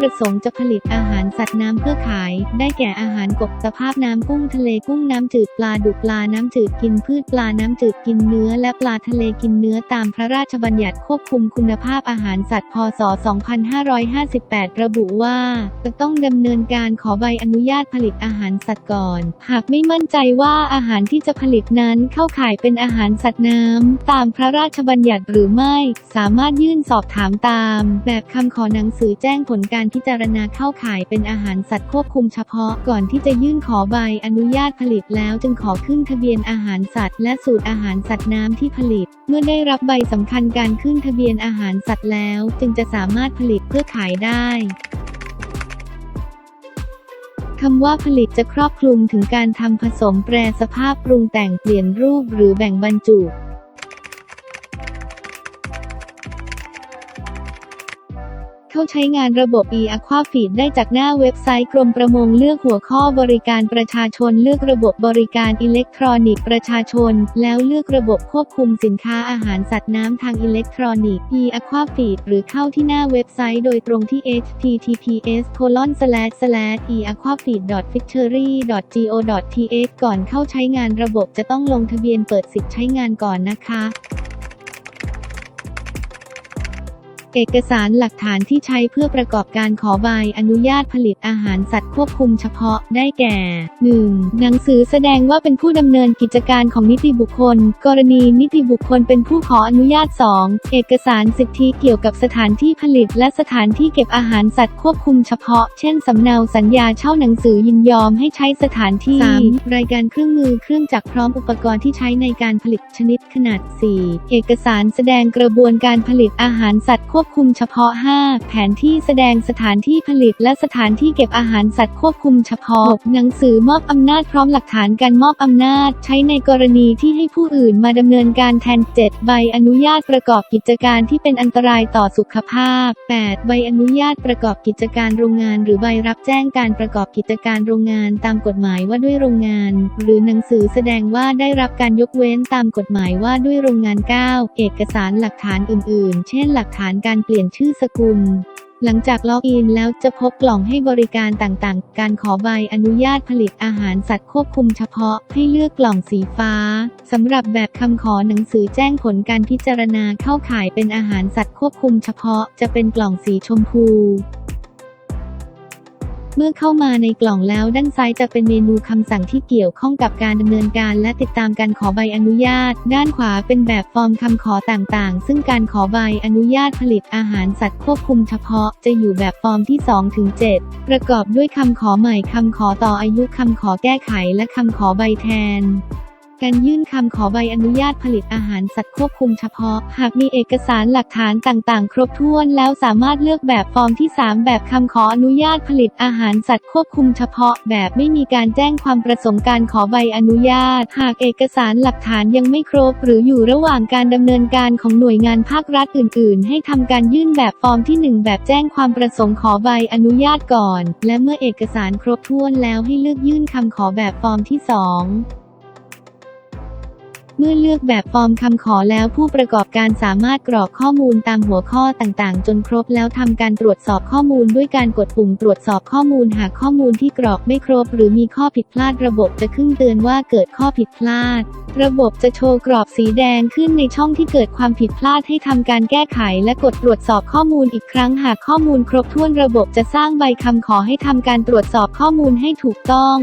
ประสงค์จะผลิตอาหารสัตว์น้ำเพื่อขาย ได้แก่อาหารกบสภาพน้ำกุ้งทะเลกุ้งน้ำจืดปลาดุกปลาน้ำจืดกินพืชปลาน้ำจืดกินเนื้อ และปลาทะเลกินเนื้อตามพระราชบัญญัติควบคุมคุณภาพอาหารสัตว์พศ 2558 ระบุว่า จะต้องดำเนินการขอใบอนุญาตผลิตอาหารสัตว์ก่อน หากไม่มั่นใจว่าอาหารที่จะผลิตนั้นเข้าข่ายเป็นอาหารสัตว์น้ำตามพระราชบัญญัติหรือไม่ สามารถยื่นสอบถามตาม แบบคำขอหนังสือแจ้งผลการพิจารณาเข้าขายเป็นอาหารสัตว์ควบคุมเฉพาะก่อนที่จะยื่นขอใบอนุญาตผลิตแล้วจึงขอขึ้นทะเบียนอาหารสัตว์ และสูตรอาหารสัตว์น้ำที่ผลิต เมื่อได้รับใบสำคัญการขึ้นทะเบียนอาหารสัตว์แล้ว จึงจะสามารถผลิตเพื่อขายได้คำว่าผลิตจะครอบคลุมถึงการทำผสมแปรสภาพปรุงแต่งเปลี่ยนรูปหรือแบ่งบรรจุ เข้าใช้งานระบบ e-aquafeed ได้จากหน้าเว็บไซต์กรมประมงเลือกหัวข้อบริการประชาชนเลือกระบบบริการอิเล็กทรอนิกส์ประชาชน แล้วเลือกระบบควบคุมสินค้าอาหารสัตว์น้ำทางอิเล็กทรอนิกส์ e-aquafeed หรือเข้าที่หน้าเว็บไซต์โดยตรงที่ https colon eaquafeed fishery go th ก่อนเข้าใช้งานระบบจะต้องลงทะเบียนเปิดสิทธิ์ใช้งานก่อนนะคะ เอกสารหลักฐานที่ใช้เพื่อประกอบการขอใบอนุญาตผลิตอาหารสัตว์ควบคุมเฉพาะได้แก่ 1. หนังสือแสดงว่าเป็นผู้ดำเนินกิจการของนิติบุคคล กรณีนิติบุคคลเป็นผู้ขออนุญาต 2. เอกสารสิทธิเกี่ยวกับสถานที่ผลิต และสถานที่เก็บอาหารสัตว์ควบคุมเฉพาะ เช่นสำเนาสัญญาเช่าหนังสือยินยอมให้ใช้สถานที่ 3. รายการเครื่องมือเครื่องจักรพร้อมอุปกรณ์ที่ใช้ในการผลิตชนิดขนาด 4. เอกสารแสดงกระบวนการผลิตอาหารสัตว์ควบคุมเฉพาะ 5. แผนที่แสดงสถานที่ผลิตและสถานที่เก็บอาหารสัตว์ควบคุมเฉพาะ 6. หนังสือมอบอำนาจพร้อมหลักฐานการมอบอำนาจ ใช้ในกรณีที่ให้ผู้อื่นมาดำเนินการแทน 7. ใบอนุญาตประกอบกิจการที่เป็นอันตรายต่อสุขภาพ 8. ใบอนุญาตประกอบกิจการโรงงาน หรือใบรับแจ้งการประกอบกิจการโรงงานตามกฎหมายว่าด้วยโรงงาน หรือหนังสือแสดงว่าได้รับการยกเว้นตามกฎหมายว่าด้วยโรงงาน 9 เอกสารหลักฐานอื่น ๆ เช่น หลักฐานการการเปลี่ยนชื่อสกุล หลังจากล็อกอินแล้วจะพบกล่องให้บริการต่างๆ การขอใบอนุญาตผลิตอาหารสัตว์ควบคุมเฉพาะให้เลือกกล่องสีฟ้าสำหรับแบบคำขอหนังสือแจ้งผลการพิจารณาเข้าข่ายเป็นอาหารสัตว์ควบคุมเฉพาะ จะเป็นกล่องสีชมพู เมื่อเข้ามาในกล่องแล้วด้านซ้ายจะเป็นเมนูคำสั่งที่เกี่ยวข้องกับการดำเนินการและติดตามการขอใบอนุญาต ด้านขวาเป็นแบบฟอร์มคำขอต่างๆ ซึ่งการขอใบอนุญาตผลิตอาหารสัตว์ควบคุมเฉพาะจะอยู่แบบฟอร์มที่2ถึง7ประกอบด้วยคำขอใหม่คำขอต่ออายุคำขอแก้ไขและคำขอใบแทน การยื่นคำขอใบอนุญาตผลิตอาหารสัตว์ควบคุมเฉพาะ หากมีเอกสารหลักฐานต่างๆ ครบถ้วนแล้วสามารถเลือกแบบฟอร์มที่ 3 แบบคำขออนุญาตผลิตอาหารสัตว์ควบคุมเฉพาะ แบบไม่มีการแจ้งความประสงค์การขอใบอนุญาต หากเอกสารหลักฐานยังไม่ครบ หรืออยู่ระหว่างการดำเนินการของหน่วยงานภาครัฐอื่น ๆ ให้ทำการยื่นแบบฟอร์มที่ 1 แบบแจ้งความประสงค์ขอใบอนุญาตก่อน และเมื่อเอกสารครบถ้วนแล้วให้เลือกยื่นคำขอแบบฟอร์มที่ 2 เมื่อเลือกแบบฟอร์มคำขอแล้วผู้ประกอบการสามารถกรอกข้อมูลตามหัวข้อต่างๆ จนครบแล้วทำการตรวจสอบข้อมูลด้วยการกดปุ่มตรวจสอบข้อมูลหากข้อมูลที่กรอกไม่ครบ หรือมีข้อผิดพลาดระบบจะขึ้นเตือนว่าเกิดข้อผิดพลาด ระบบจะโชว์กรอบสีแดงขึ้นในช่องที่เกิดความผิดพลาดให้ทำการแก้ไข และกดตรวจสอบข้อมูลอีกครั้ง หากข้อมูลครบถ้วนระบบจะสร้างใบคำขอให้ทำการตรวจสอบข้อมูลให้ถูกต้อง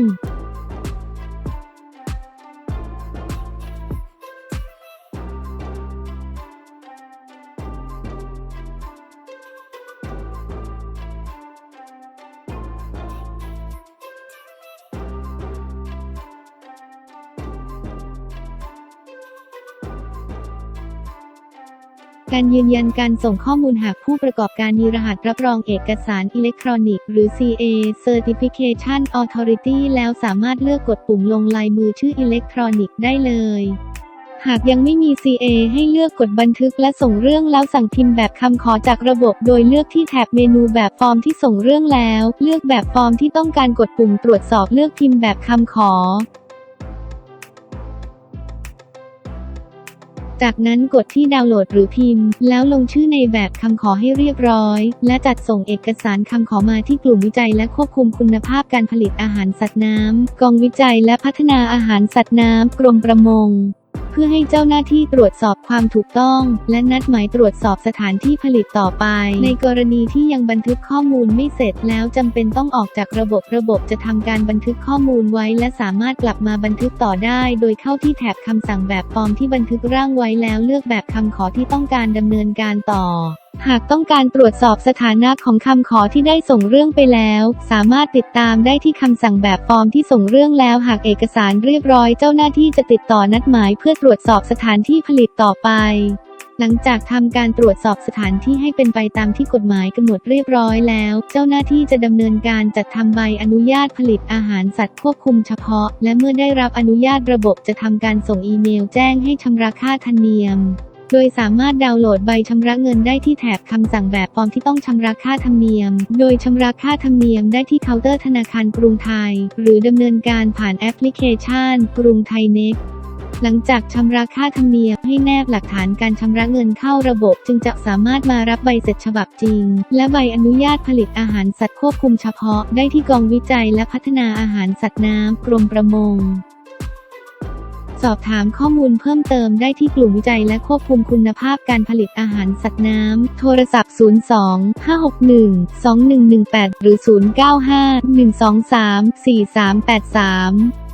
การยืนยันการส่งข้อมูลหากผู้ประกอบการมีรหัสรับรองเอกสารอิเล็กทรอนิกส์ หรือ CA Certification Authority แล้วสามารถเลือกกดปุ่มลงลายมือชื่ออิเล็กทรอนิกส์ได้เลย หากยังไม่มี CA ให้เลือกกดบันทึกและส่งเรื่องแล้วสั่งพิมพ์แบบคำขอจากระบบ โดยเลือกที่แถบเมนูแบบฟอร์มที่ส่งเรื่องแล้ว เลือกแบบฟอร์มที่ต้องการกดปุ่มตรวจสอบเลือกพิมพ์แบบคำขอ จากนั้นกดที่ดาวน์โหลดหรือพิมพ์ แล้วลงชื่อในแบบคำขอให้เรียบร้อย และจัดส่งเอกสารคำขอมาที่กลุ่มวิจัยและควบคุมคุณภาพการผลิตอาหารสัตว์น้ำกองวิจัยและพัฒนาอาหารสัตว์น้ำกรมประมง พื่อให้เจ้าหน้าที่ตรวจสอบความถูกต้อง และนัดหมายตรวจสอบสถานที่ผลิตต่อไป ในกรณีที่ยังบันทึกข้อมูลไม่เสร็จแล้วจำเป็นต้องออกจากระบบระบบจะทำการบันทึกข้อมูลไว้ และสามารถกลับมาบันทึกต่อได้ โดยเข้าที่แถบคำสั่งแบบฟอร์มที่บันทึกร่างไว้แล้วเลือกแบบคำขอที่ต้องการดำเนินการต่อหากต้องการตรวจสอบสถานะของคำขอที่ได้ส่งเรื่องไปแล้ว สามารถติดตามได้ที่คำสั่งแบบฟอร์มที่ส่งเรื่องแล้ว หากเอกสารเรียบร้อยเจ้าหน้าที่จะติดต่อนัดหมายเพื่อตรวจสอบสถานที่ผลิตต่อไป หลังจากทำการตรวจสอบสถานที่ให้เป็นไปตามที่กฎหมายกำหนดเรียบร้อยแล้ว เจ้าหน้าที่จะดำเนินการจัดทำใบอนุญาตผลิตอาหารสัตว์ควบคุมเฉพาะ และเมื่อได้รับอนุญาตระบบจะทำการส่งอีเมลแจ้งให้ชำระค่าธรรมเนียม โดยสามารถดาวน์โหลดใบชำระเงินได้ที่แถบคำสั่งแบบฟอร์มที่ต้องชำระค่าธรรมเนียม โดยชำระค่าธรรมเนียมได้ที่เคาน์เตอร์ธนาคารกรุงไทย หรือดำเนินการผ่านแอปพลิเคชัน กรุงไทยเน็ตหลังจากชำระค่าธรรมเนียมให้แนบหลักฐานการชำระเงินเข้าระบบ จึงจะสามารถมารับใบเสร็จฉบับจริง และใบอนุญาตผลิตอาหารสัตว์ควบคุมเฉพาะ ได้ที่กองวิจัยและพัฒนาอาหารสัตว์น้ำกรมประมง สอบถามข้อมูลเพิ่มเติมได้ที่กลุ่มวิจัยและควบคุมคุณภาพการผลิตอาหารสัตว์น้ำ โทรศัพท์ 02 561 2118 หรือ 095 123 4383